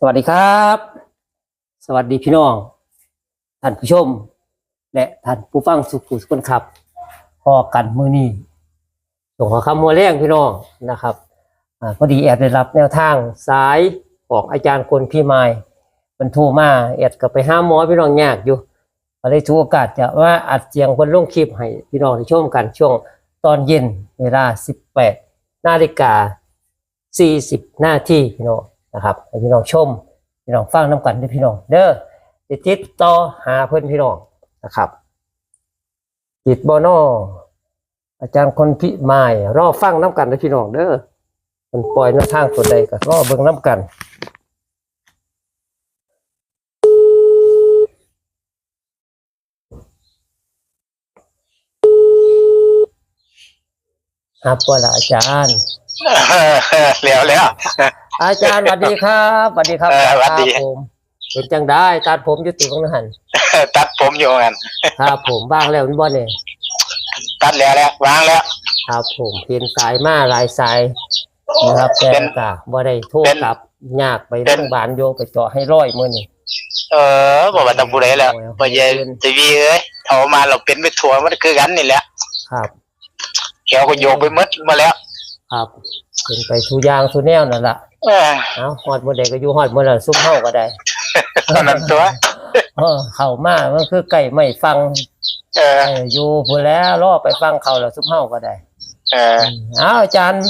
สวัสดีครับ สวัสดีพี่น้อง ท่านผู้ชม และท่านผู้ฟังสุขุสุขคนครับพอกันมือนี้ส่งขอคำมัวแรงพี่น้องนะครับอพอดีแอดได้รับแนวทางสายของอาจารย์คนพี่ไม้มันโทรมาแอดก็ไปห้าหมอพี่น้องยากอยู่ก็เลยถือโอกาสจะว่าอัดเสียงคนลงคลิปให้พี่น้องได้ชมกันช่วงตอนเย็นเวลา 18 นาฬิกา 40 นาทีพี่น้อง นะครับให้พี่น้องชมพี่น้องฟังน้ำกันด้พี่น้อง เด้อติดติดต่อหาเพื่อนพี่น้องนะครับติดบอนออาจารย์คนพิมายรอฟังน้ำกันด้พี่น้องเด้อมันปล่อยแนวทางตัวใดก็รอเบิ่งน้ำกันครับว่าอาจารย์ แล้วแล้ว อาจารย์สวัสดีครับสวัสดีครับเออสวัสดี ครับผมเป็นจังได้ตัดผมอยุติของหันตัดผมอยู่กันครับผมบ้างแล้วนี่บ่เนี่ยตัดแล้วแล้ววางแล้ว ครับผมเพียนสายมาหลายสายนะครับแต่เป็นกะบ่ได้โทรเป็นกลับยากไปเป็โรน งพยาบาลโยไปเจาะให้ร้อยมื้อนี่เออบอกว่าตำผู้ใดแล้วพอเย็นจะวีเอ้ยโทรมาเราเป็นไปทัวร์มันคือกันนี่แหละครับ เขียวก็โยกไปหมดมาแล้ว ครับ เป็นไปทุกอย่างทุกแนวนั่นล่ะเออเอาฮอดมื้อใดก็อยู่ฮอดมื้อนั้นซุ่มเฮาก็ได้เท่านั้นตัวเออเข้ามามันคือไก่ไม่ฟังเออเอออยู่พุ่นแล้วรอไปฟังเขาแล้วซุ่มเฮาก็ได้เอออ้าวอาจารย์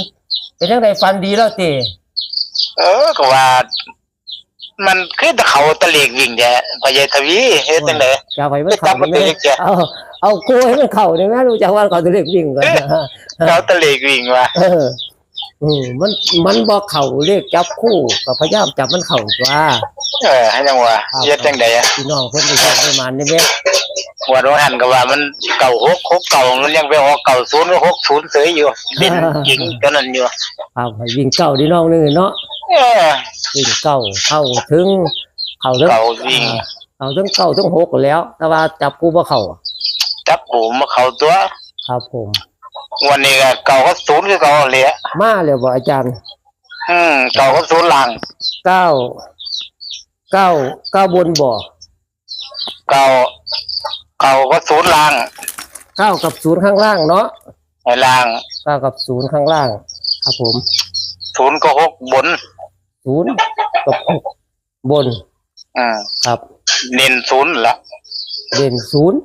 เป็นจังไดฟันดีแล้วติเออก็ว่า มันคือตะเขาตะเลกวิ่งแท้พอเย็นทวีเฮ็ดจังได๋จะไปมันจัเข้าบมันได้ไหมไปอีกจ้ะเอาเอากูให้มันเข้าได้ไหมรู้จักว่าเขาจะเรียกวิ่งก่อนนะเขาตะเลกวิ่งว่ะเออ อืมมันมันบอกเข่าเรียกจับคู่ก็พยายามจับมันเข่าตัวเออให้จังว่าเฮ็ดจังได๋อะพี่น้องเพิ่นไปชอบประมาณนี้ไหมวันวันหันก็ว่ามันเก่าหกหกเก่ามันยังไปออกเก่าศูนย์หกศูนย์เสยอยู่เล่นยิงกันนั่นอยู่ครับให้วิ่งเก่าดีน้องนึงเนาะเออวิ่งเก่าเข้าถึงเข่าถึงเก่าวิ่งเข่าถึงเก่าถึงหกแล้ว แต่ว่าจับคู่บ่เข่าจับหูมาเขาตัว ครับผม วันนี้ก็เก่าก็ศูนย์คือเก่าเลยอะมาเลยบ่อาจารย์ อืมเก่าก็ศูนย์หลังเก้าเก้าเก้าบนบ่เก่าเก่าก็ศูนย์หลังเก้ากับศูนย์ข้างล่างเนาะไอ้หลังเก้ากับศูนย์ข้างล่าง ครับผมศูนย์ก็หกบนศูนย์กับหกบนอืมครับ เน้นศูนย์ละเด่นศูนย์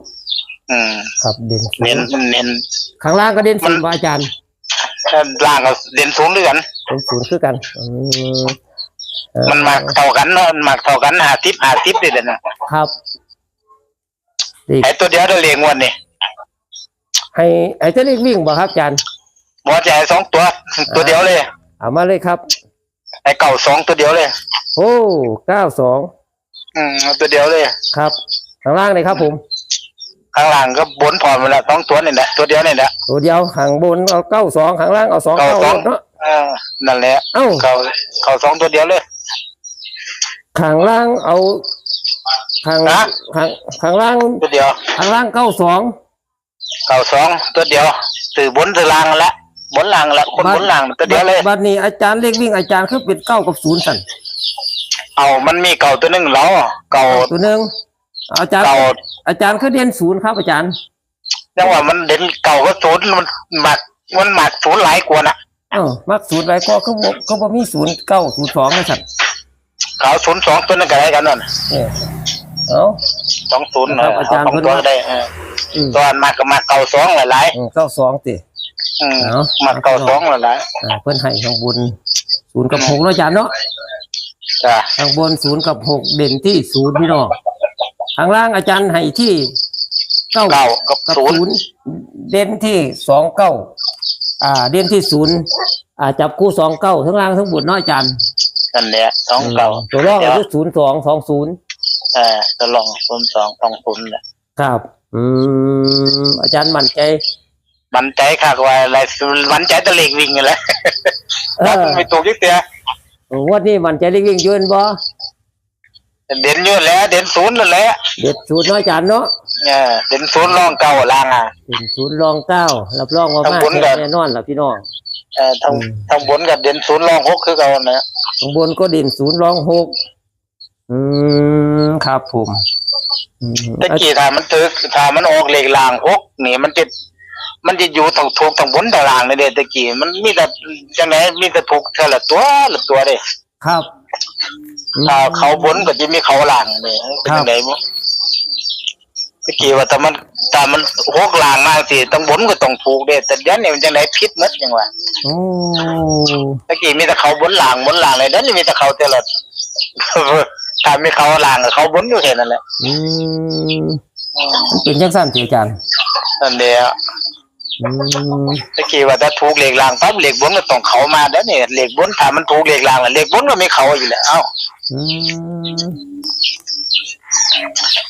อืมครับเด่นศูเน้นนย์เน้นข้างล่างก็เด่นศูนย์มันบ่อาจารย์ล่างก็เด่นศูนย์ด้วยกันเด่นศูนย์คือกันอืมเอ่อมันมากเท่ากันเนาะมันมากเท่ากันหาทิปหาทิปด้วยกันนะครับอีกไอ้ตัวเดียวจะเลี้ยงวันนี่ให้ไอ้เจ้าเล็กวิ่งบ่ครับอาจารย์หมอจะให้สองตัว ตัวเดียวเลยเอามาเลยครับ ไอ้เก่าสองตัวเดียวเลยโอ้เก้าสองอืมเอาตัวเดียวเลยครับข้างล่างเลยครับผม ข้างหลังก็บนพร้อมไปแล้วสองตัวนี่แหละตัวเดียวนี่แหละตัวเดียวข้างบนเอาเก้าสองข้างล่างเอาสองเก้าเก้าสองเนาะ เออนั่นแหละเอ้า เขาเขาสองตัวเดียวเลยข้างล่างเอาข้างฮะข้างข้างล่างตัวเดียวข้างล่างเก้าสอง เขาสองตัวเดียวถือบนถือล่างละบนล่างละคนบนล่างตัวเดียวเลย บัดนี้อาจารย์เล็กวิ่งอาจารย์คือเป็นเก้ากับศูนย์สั่นเอามันมีเก่าตัวหนึ่งแล้วเก่าตัวหนึ่ง อาจารย์ เก่าอาจารย์คือเด่นศูนย์ครับ อาจารย์จังว่ามันเด่นเก่าก็ศูนย์มันหมักมันหมักศูนย์หลายกว่านะเออมักศูนย์ไรก็เขาบอกเขาบอกมีศูนย์เก้าศูนย์สองนะสั่นเขาศูนย์สองตัวนึงก็ได้กันนั่นเนี่ยเอาสองศูนย์ครับอาจารย์สองตัวก็ได้เอออืมตอนหมักก็หมักเก่าสองหลายอืมเก้าสองติๆอืมเอาหมักเก่าสองหลายอ่าเพื่อนให้ข้างบนศูนย์กับหกเนาะอาจารย์เนาะๆจ้ะข้างบนศูนย์กับหกเด่นที่ศูนย์พี่น้อง ข้างล่างอาจารย์ให้ที่เก้าเก่ากับกับศูนย์ ศูนย์เด่นที่สองเก้าอ่า เด่นที่ศูนย์อ่าจับคู่สองเก้าทั้งล่างทั้งบนเนาะอาจารย์นั่นแหละสองเก่าตัวรองเดี๋ก็ยวคือศูนย์สองสองศูนย์เออตัวลองศูนย์สองสองศูนย์แหละครับ อืมอาจารย์มั่นใจมันใจค่ะว่าอะไรมันใจตะเล็กวิ่งกันแหล้วเออไม่ตกยิ่งเตี้ยงวันนี้มั่นใจเล็กวิ่งยืนบ่ เด่นอยู่แล้ว เด่นศูนย์นั่นแหละเด็ดศูนย์เนาะอาจารย์เนาะเออเด่นศูนย์รองเก่าล่างอะเป็นศูนย์รองเก้ารับรองว่าข้างมาบนก็แน่นอนล่ะพี่น้อง เออทางอืม ทางบนกับเด่นศูนย์รองหกคือเก่านะข้างบนก็เด่นศูนย์รองหกอืมครับผมอืมตะกี้ถ้ามันตึกถ้ามันออกเลขล่างหกนี่มันจะมันจะอยู่ทางถูกทางบนทางล่างนี่เด้ตะกี้มันมีแต่จังไหนมีแต่ถูกเท่าละตัวละตัวเด้ ครับอืม ถ้าเขาบนก็จะมีเขาล่างนี่เป็นจังไดบ่ตะกี้ว่าถ้ามันถ้ามันหกล่างมาสิทางบนก็ต้องถูกเด้แต่ยันนี่มันจังไดผิดหมดจังว่าโอ้ตะกี้มีแต่เขาบนล่างบนล่างเลยเด้นี่มีแต่เขาแต่ละถ้ามีเขาล่างกับเขาบนอยู่แค่นั้นแหละอืมมันเป็นจังสั้นสิอาจารย์นั่นเดียว อืมตะกี้ว่าถ้าถูกเหล็กรางปั๊บเหล็กบนก็ต้องเขามาเด้อเนี่ยเหล็กบนถ้ามันถูกเหล็กรางแล้วเหล็กบนก็ไม่เขาอยู่แล้วเอ้าอืม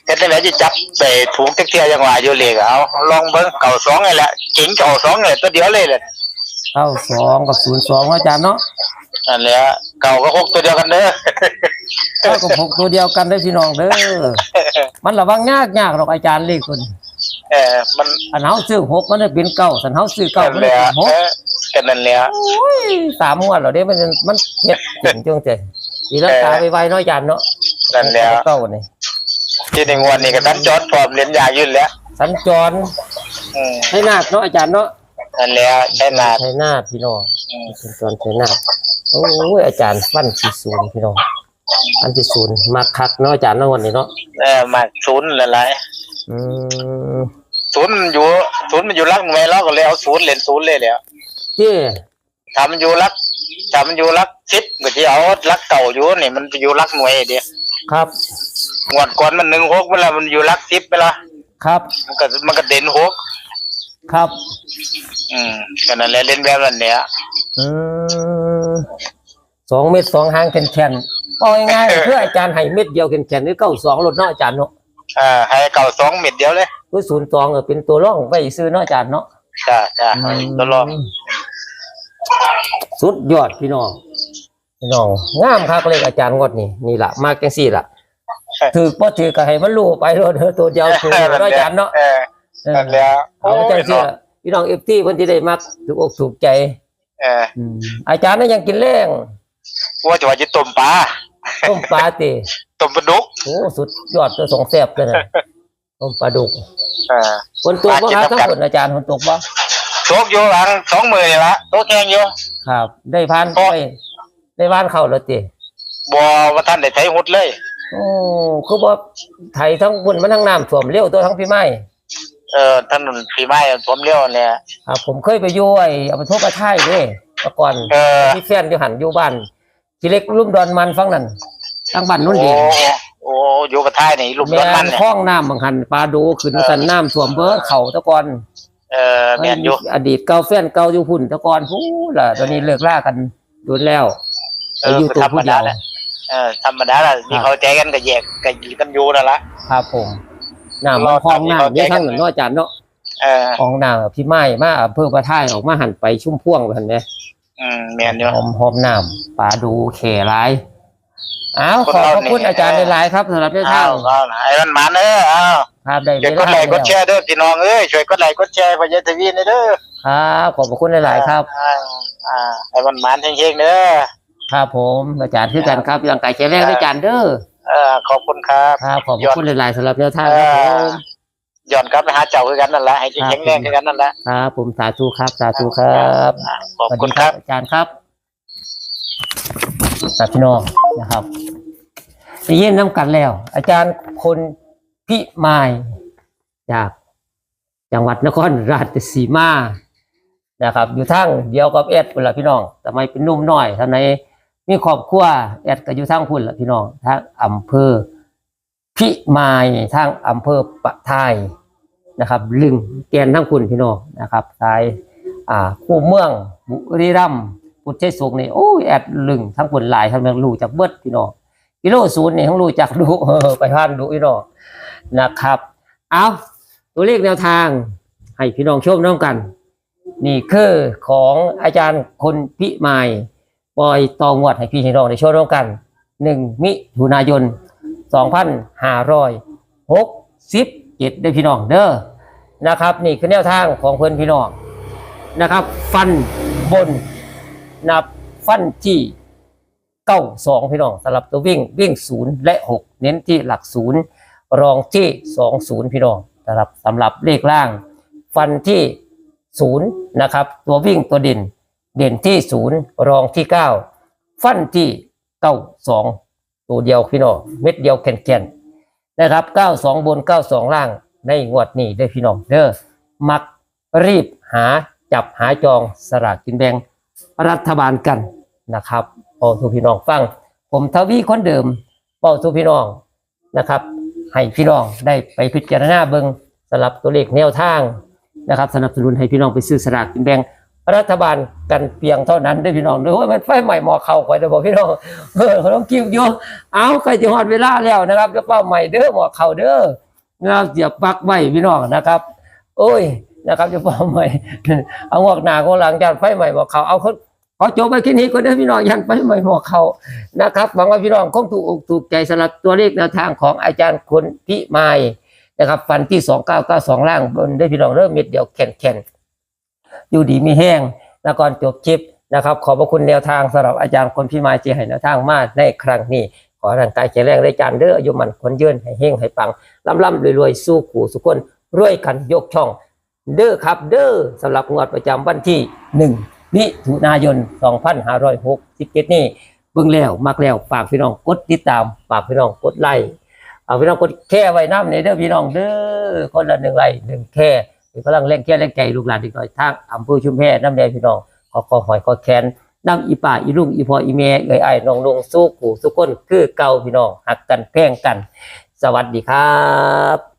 เฮ็ดได้แล้วจะจับไปถูกจักเที่ยจังหวะอยู่เหล็กเอาลองเบิ่งเก่าสองนี่แหละเก่งเก่าสองนี่ตัวเดียวเลยแหละเก้าสองกับศูนย์สองเนาะอาจารย์เนาะนั่นแหละเก่าก็หกตัวเดียวกันเด้อเก้ากับหกตัวเดียวกันได้อพี่น้องเด้อมันระวังยากยากหรอกอาจารย์เลขคนเออมันอันเฮาซื้อหกมันได้เป็นเก้าสันเฮาซื้อเก้านั่มันนแหได้ละเป็นหกเออกันนั่นแหละโอ้ยสามงวดแล้วเด้มันมันเฮ็ดถึงจังใจอีลังกาไปไวๆเนาะอาจารย์เนาะนั่นแหละเก้านี่ที่ในงวดนี้ก็ทันจอดพร้อมเรียนยาอยู่แล้วสัญจรอืมให้นาคเนาะอาจารย์เนาะ นั่นแหละใช่นาดให้นาคพี่น้องอืมสัญจรให้นาคโอ้ยอาจารย์ฟันสี่ศูนย์พี่น้องฟันสี่ศูนย์มาคักเนาะอาจารย์เนาะวันนี้เนาะเออมาศูนย์หลายๆอืม ศูนย์มันอยู่ศูนย์มันอยู่รักหน่วยเราก็เลยเอาศูนย์เล่นศูนย์เลยแหล้วที่ถ้ามันอยู่รักถ้ามันอยู่รักสิบก็จะเอารักเก่าอยู่นี่มันไปอยู่รักหน่วยเดียวครับงวดก่อนมันหนึ่งหกเวลามันอยู่รักสิบไปละครับมันก็มันก็เด่นหกครับอืมก็นั่นแหละเล่นแบบนั้นเนี่ยอืมสองเม็ดสองหางแข็งๆเอาง่ายๆเพื่ออาจารย์ให้เม็ดเดียวแข็งๆหรือเก้าสองลดเนาะอาจารย์เนาะอ่าให้เก่าสองเม็ดเดียวเลย คือศูนย์สองเออเป็นตัวร่องไว้ซื้อเนาะอาจารย์เนาะจ้าจ้าตัวรองสุดยอดพี่น้องพี่น้องงามคักเลยอาจารย์งดนี่นี่ล่ะมากจังซี่ล่ะถือบ่ถือก็ให้มันรู้ไปโลดเด้อตัวเดียวถูกเนาะอาจารย์เนาะเออเออนั่นแหละเอาจังซี่ล่ะพี่น้อง FT เพิ่นสิได้มักถูกอกถูกใจเอออืมอาจารย์น่ะยังกินแรงว่าจะว่าจะต้มปลาต้มปลาติต้มปลาดุกโอ้สุดยอดตัวสองแซ่บเลยน่ะ ต้มปลาดุกเออฝนตกบ่ครับทั้งฝนอาจารย์ฝนตกบ่โชกอยู่หลังสองมือนี่ละโต๊ะแข่งอยู่ครับ ได้พานไปได้พานเข้าแล้วติบ่ว่าท่านได้ไถหุดเลยโอ้คือบ่ไทยทั้งฝนมันทั้งน้ำท่วมเร็วตัวทั้งพี่ไม้เออท่านปีไม้ผมเลี้ยวเนี่ยครับผมเคยไปอยู่ไอ้อำเภอโทประไทยเด้แต่ก่อนเออมีแฟนอยู่หันอยู่บ้านที่เล็กลุ่มดอนมันฟังนั่นตั้งบ้านนุ่นโอ้ดีโอ้อยู่กับท้ายนี่ลูกแม่ร้อนมันนเนี่ยคล้องน้ำบางหันปลาดูขึ้นกันน้ำท่วมเบิดเข่าแตะกอนเออแม่นอยู่อดีตเก่าแฟนเก่าอยู่พุ่นแตะกอนพู้ล่ะตอนนี้เลิกล่ากันโดนแล้วเอไปออยู่ตัวธรรมผู้เดียดาวแหละเออธรรมดาละมีเข้าใจกันก็แยกก็อยู่กันอยู่นั่นละ ครับผมน้ำมันคลองน้ำนี่ทั้งนั้นเนาะอาจารย์เนาะเออคลองน้ำพี่ไม้มาอำเภอประไทยออกมาหันไปชุ่มพ่วงเห็นไหมอืมแม่นอยู่หอมหอมน้ำปลาดูแข่ร้าย อ้าวขอบพระคุณอาจารย์หลายๆครับสำหรับเรื่องอ้าข้าววเอาไอ้มันหมันเออเอาครับได้ช่วยกดไลค์กดแชร์เด้อพี่น้องเอ้ยช่วยกดไลค์กดแชร์พญาทวีนี่เด้อครับขอบพระคุณหลายๆครับอ่าอ่าไอ้มันหมันเฮงๆเด้อครับผมอาจารย์คือกันครับร่างกายแข็งแรงด้วยอาจารย์เด้อเออขอบคุณครับครับขอบพระคุณหลายๆสำหรับแนวทางครับผมย้อนกลับไปหาเจ้าคือกันนั่นแหละให้แข็งแรงคือกันนั่นแหละครับผมสาธุครับสาธุครับอ่าขอบสวัสคุดีณคครัรับบอาจารย์ครับ สับพี่น้องนะครับได้ยินน้ำกันแล้ว อาจารย์คนพิมายจากจังหวัดนครราชสีมานะครับ อยู่ทั้งเดียวกับเอ็ดพุ่นละพี่น้องทำไมเป็นนุ่มน้อยทำไมมีครอบครัวเอ็ดก็อยู่ทั้งพุ่นละพี่น้องทั้งอำเภอ พิมายทั้งอำเภอปะทายนะครับ ลึงแกนทั้งคุณพี่น้องนะครับทายอ่าคู่เมืองบุรีรัมย์ พุทธสุขนี่โอ้ยแอดลึงทั้งผลหลายทั้งเมืองรู้จากเบิดพี่น้องกิโลศูนย์นี่ทั้งรู้จักดูเออไปพานดูพี่น้องนะครับ เอาตัวเลขแนวทาง ให้พี่น้องชมน้องกัน นี่คือของอาจารย์คนพิมายปล่อยตองวดให้พี่น้องได้ชมน้องกันหนึ่งมิถุนายนสองพันห้าร้อยหกสิบเจ็ดได้พี่น้องเด้อนะครับ นี่คือแนวทางของเพื่อนพี่น้องนะครับ ฟันบน นับฟันที่เก้าสองพี่น้องสำหรับตัววิ่งวิ่งศูนย์และหกเน้นที่หลักศูนย์รองที่สองศูนย์พี่น้องสำหรับสำหรับเลขล่าง ฟันที่ศูนย์นะครับ ตัววิ่งตัวเด่นเด่นที่ศูนย์รองที่เก้าฟันที่เก้าสองตัวเดียวพี่น้องเม็ดเดียวแก่นๆนะครับเก้าสองบนเก้าสองล่างในงวดนี้ได้พี่น้องเด้อมักรีบหาจับหาจองสลากกินแบ่ง รัฐบาลกันนะครับพอทุกพี่น้องฟัง ผมทวีคนเดิมเป้าทุกพี่น้องนะครับ ให้พี่น้องได้ไปพิจารณาเบิงสลับตัวเลขแนวทางนะครับ สนับสนุนให้พี่น้องไปซื้อสลากกินแบ่งรัฐบาลกันเพียงเท่านั้นได้พี่น้องหรือว่ามันไฟใหม่หมอเข่าคอยจะบอกพี่น้องเออเขาต้องกิ้วอยู่เอาใกล้จะหอดเวลาแล้วนะครับจะเป้าใหม่เด้อหมอเข่าเด้อนะครับเสียบปักไว้พี่น้องนะครับ โอ้ย นะครับจะเป้าใหม่เอางอกหนาของหลังจากไฟใหม่หมอเขาเอาเขาขอจบไปแค่นี้ก็ได้อพี่น้องยันไฟใหม่หมอเขานะครับหวังว่าพี่น้องคงถูกอกถูกใจสำหรับตัวเลขแนวทางของอาจารย์คนพิมายนะครับ ฟันที่สองเก้าเก้าสองล่างบนได้พี่น้องเริ่มเม็ดเดียวแข็งแข็งอยู่ดีมีแห้งแล้วก่อนจบคลิปนะครับ ขอบพระคุณแนวทางสำหรับอาจารย์คนพิมายที่ให้แนวทางมาในครั้งนี้ขอร่างกายแข็งแรงได้จานเด้ออายุมันคนยืนให้เฮงให้ปังล่ำล่ำรวยๆสู้ขู่สุขคนรวยกันยกช่อง เด้อครับเด้อสำหรับงวดประจำวันที่หนึ่งมิถุนายน 2567 นี้เบิ่งแล้วมักแล้วฝากพี่น้องกดติดตามฝากพี่น้องกดไลค์เอาพี่น้องกดแค่ไว้น้ำในเด้อพี่น้องเด้อคนละหนึ่งไลค์หนึ่งแค่เป็นกำลังแรงแค่แรงใจลูกหลานอีกหน่อยทางอำเภอชุมแพน้ำแดงพี่น้องขอขอหอยขอแขนน้ำอีป่าอีลุงอีพออีเมเอ้ยไอ้น้องลงสู้กูสู้คนคือเก่าพี่น้องหักกันแพงกัน สวัสดีครับ